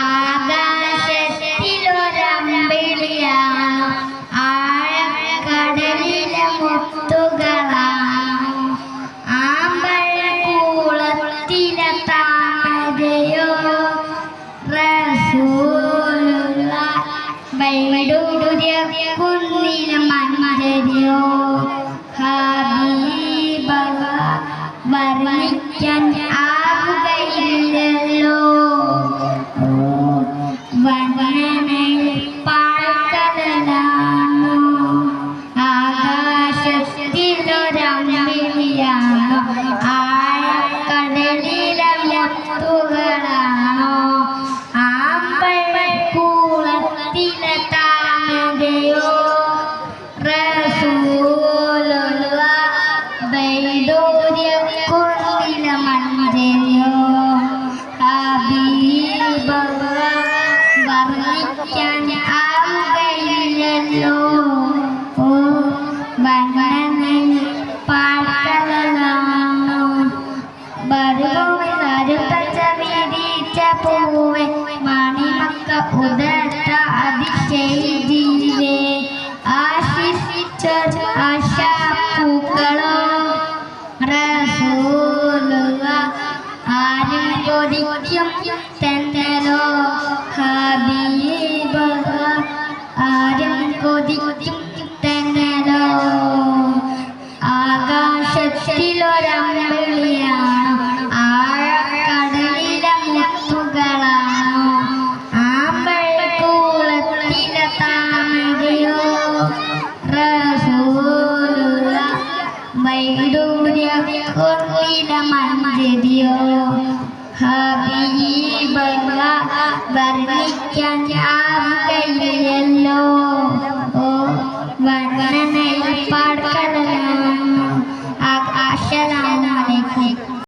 ആകാശത്തിലൊരമ്പിളിയാണ് ആഴക്കടലിലെ മുത്തുകളാണ് ആമ്പഴക്കൂളത്തിലെ താമരയോ റസൂലുള്ള കുന്നിലെ മഞ്ചരിയോ ഹബീബവ വർണിക്കാൻ പൂവെ മണിമക്ക ഉദത്ത അതിശൈജീവേ ആശിച്ച ആശാപ്പൂക്കളോ റസൂലുള്ള ആരും കൊതിക്കും തെന്നലോ ഹബീബ ആരും കൊതിക്കും തെന്നലോ ആകാശത്തിലൊരമ്പിളിയാണോ দুনিয়া করিলাম মাঝে দিও হাবিবাল্লাহ বারনিকা আম কাইয়াল্লাহ